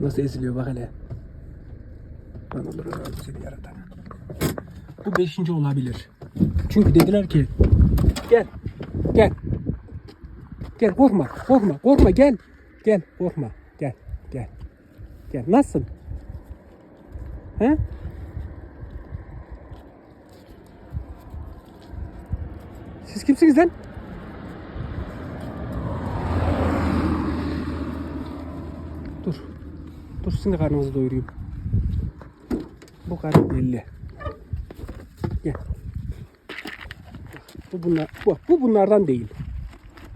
Nasıl eziliyor bak hele. Lan olur seni yaratan. Bu beşinci olabilir. Çünkü dediler ki gel gel gel korkma korkma korkma gel gel korkma gel gel gel nasılsın? He? Siz kimsiniz lan? Dur. Dur şimdi karnınızı doyurayım. Bu karın belli. Gel. Bu bunlar bu, bu bunlardan değil.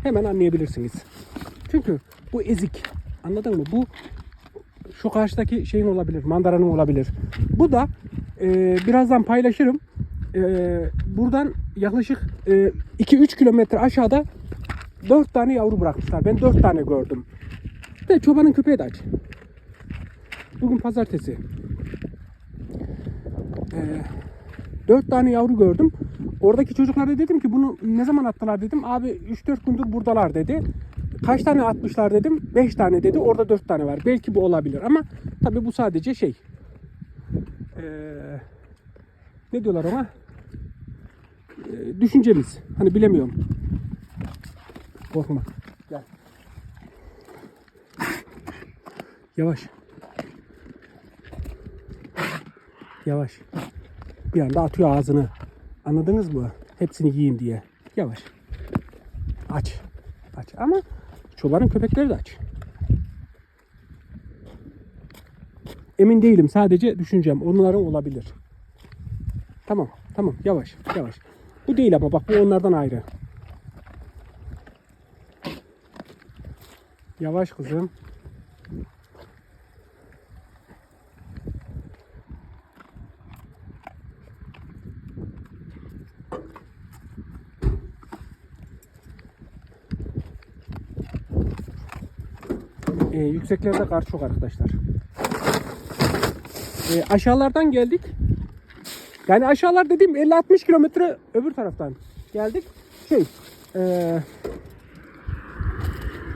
Hemen anlayabilirsiniz. Çünkü bu ezik. Anladın mı? Bu şu karşıdaki şeyin olabilir, mandaranın olabilir. Bu da e, birazdan paylaşırım. E, buradan yaklaşık 2-3 kilometre aşağıda 4 tane yavru bırakmışlar. Ben 4 tane gördüm. De çobanın köpeği de aç. Bugün pazartesi. Ee, 4 tane yavru gördüm. Oradaki çocuklara dedim ki bunu ne zaman attılar dedim. Abi 3-4 gündür buradalar dedi. Kaç tane atmışlar dedim. 5 tane dedi. Orada 4 tane var. Belki bu olabilir ama tabii bu sadece şey. Ee, ne diyorlar ona? Ee, düşüncemiz. Hani bilemiyorum. Korkma. Gel. Yavaş. Yavaş. Bir anda atıyor ağzını. Anladınız mı? Hepsini yiyin diye. Yavaş. Aç. Aç. Ama çobanın köpekleri de aç. Emin değilim. Sadece düşüneceğim. Onların olabilir. Tamam. Tamam. Yavaş. Yavaş. Bu değil ama bak bu onlardan ayrı. Yavaş kızım. Ee, yükseklerde kar çok arkadaşlar. Ee, aşağılardan geldik. Yani aşağılar dediğim 50-60 kilometre öbür taraftan geldik. Şey, ee,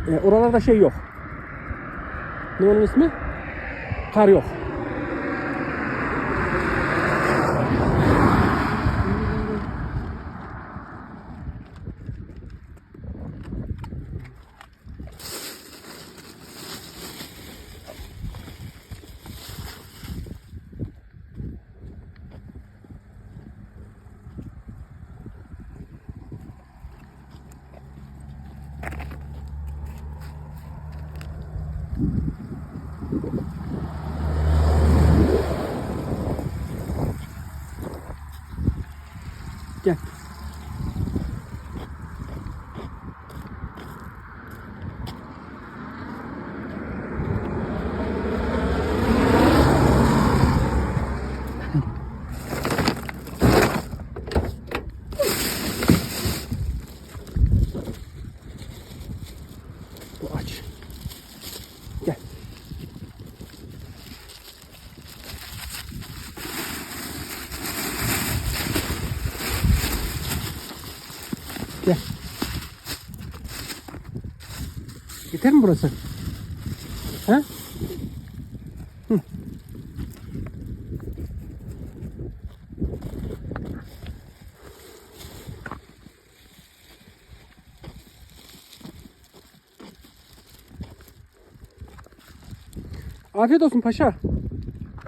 e, oralarda şey yok. Ne onun ismi? Kar yok. Gel. Bu aç. Gel. Gel. Yeter mi burası? Ha? Hı. Afiyet olsun paşa.